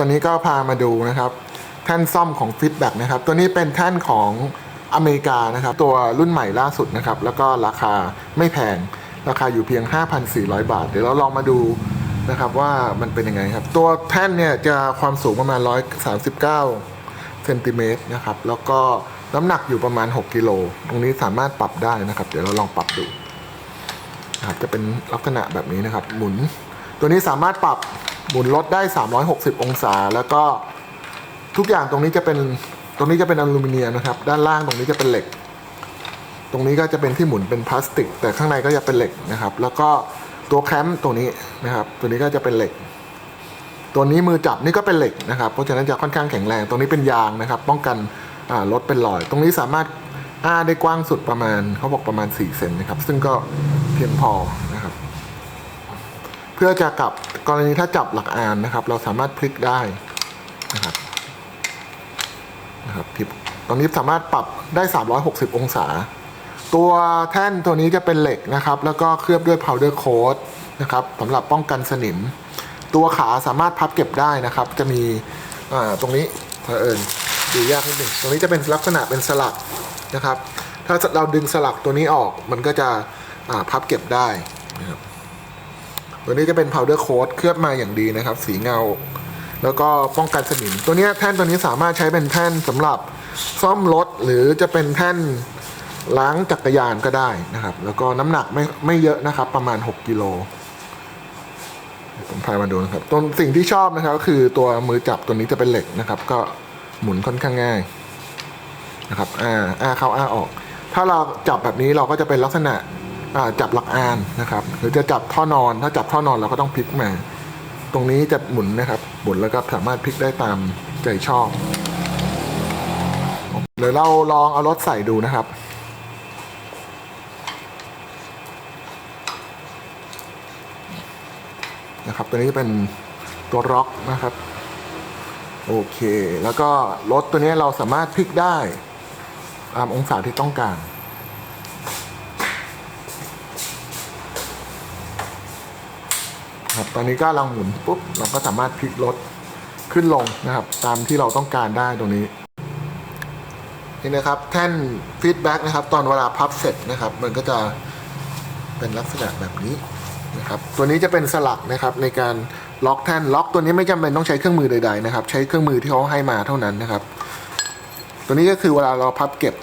ตัวนี้ก็พามาดูนะครับแท่นซ่อมของฟิตแบ็กนะครับตัวนี้เป็นแท่นของอเมริกานะครับตัวรุ่นใหม่ล่าสุดนะครับแล้วก็ราคาไม่แพงราคาอยู่เพียง 5,400 บาท เดี๋ยวเราลองมาดูนะครับว่ามันเป็นยังไงครับ ตัวแท่นเนี่ยจะความสูงประมาณ 139เซนติเมตรนะครับแล้วก็น้ำหนักอยู่ประมาณ 6 กิโล ตรงนี้สามารถปรับได้นะครับ เดี๋ยวเราลองปรับดูนะครับจะเป็นลักษณะแบบนี้นะครับ หมุน ตัวนี้สามารถปรับ หมุนรถได้ 360 องศา แล้วก็ทุกอย่างตรงนี้จะเป็นตรงนี้จะเป็นอลูมิเนียมนะครับ ด้านล่างตรงนี้จะเป็นเหล็ก ตรงนี้ก็จะเป็นที่หมุนเป็นพลาสติก แต่ข้างในก็จะเป็นเหล็กนะครับ แล้วก็ตัวแคมป์ตัวนี้นะครับ ตัวนี้ก็จะเป็นเหล็ก ตัวนี้มือจับนี่ก็เป็นเหล็กนะครับ เพราะฉะนั้นจะค่อนข้างแข็งแรง ตรงนี้เป็นยางนะครับ ป้องกันรถเป็นรอย ตรงนี้สามารถอ้าได้กว้างสุดประมาณเขาบอกประมาณ4เซนนะครับ ซึ่งก็เพียงพอนะครับ เพื่อจะกลับ กรณีถ้าจับหลักอ่านนะครับ เราสามารถพลิกได้นะครับนะครับพลิกตรงนี้สามารถปรับได้ 360 องศา ตัวแท่นตัวนี้จะเป็นเหล็กนะครับ แล้วก็เคลือบด้วย powder coat นะครับสำหรับป้องกันสนิม ตัวขาสามารถพับเก็บได้นะครับ จะมีตรงนี้เผอิญดูยากนิดหนึ่งตรงนี้จะเป็นลักษณะเป็นสลักนะครับ ถ้าเราดึงสลักตัวนี้ออกมันก็จะพับเก็บได้นะครับ ตัวนี้จะเป็น powder coat เคลือบมาอย่างดีนะครับ สีเงา แล้วก็ป้องกันสนิม ตัวเนี้ยแท่นตัวนี้สามารถใช้เป็นแท่นสำหรับซ่อมรถหรือจะเป็นแท่นล้างจักรยานก็ได้นะครับ แล้วก็น้ำหนักไม่ไม่เยอะนะครับ ประมาณ 6กิโลผมพายมาดูนะครับตัวสิ่งที่ชอบนะครับก็คือตัวมือจับตัวนี้จะเป็นเหล็กนะครับ ก็หมุนค่อนข้างง่ายนะครับ อ่า อ่าเข้าอ่าออก ถ้าเราจับแบบนี้เราก็จะเป็นลักษณะ จับหลักอานนะครับ หรือจะจับท่อนอน ถ้าจับท่อนอนเราก็ต้องพลิกมา ตรงนี้จะหมุนนะครับหมุนแล้วก็สามารถพลิกได้ตามใจชอบเดี๋ยวเราลองเอารถใส่ดูนะครับนะครับตัวนี้จะเป็นตัวร็อกนะครับโอเค แล้วก็รถตัวนี้เราสามารถพลิกได้ตามองศาที่ต้องการ ครับ ตอนนี้ก็ลังหมุนปุ๊บเราก็สามารถพลิกรถขึ้นลงนะครับ ตามที่เราต้องการได้ตรงนี้นี่นะครับแท่นฟีดแบ็กนะครับ ตอนเวลาพับเสร็จนะครับ มันก็จะเป็นลักษณะแบบนี้นะครับ ตัวนี้จะเป็นสลักนะครับในการล็อกแท่นล็อกตัวนี้ไม่จำเป็นต้องใช้เครื่องมือใดๆนะครับ ใช้เครื่องมือที่เขาให้มาเท่านั้นนะครับ ตัวนี้ก็คือเวลาเราพับเก็บ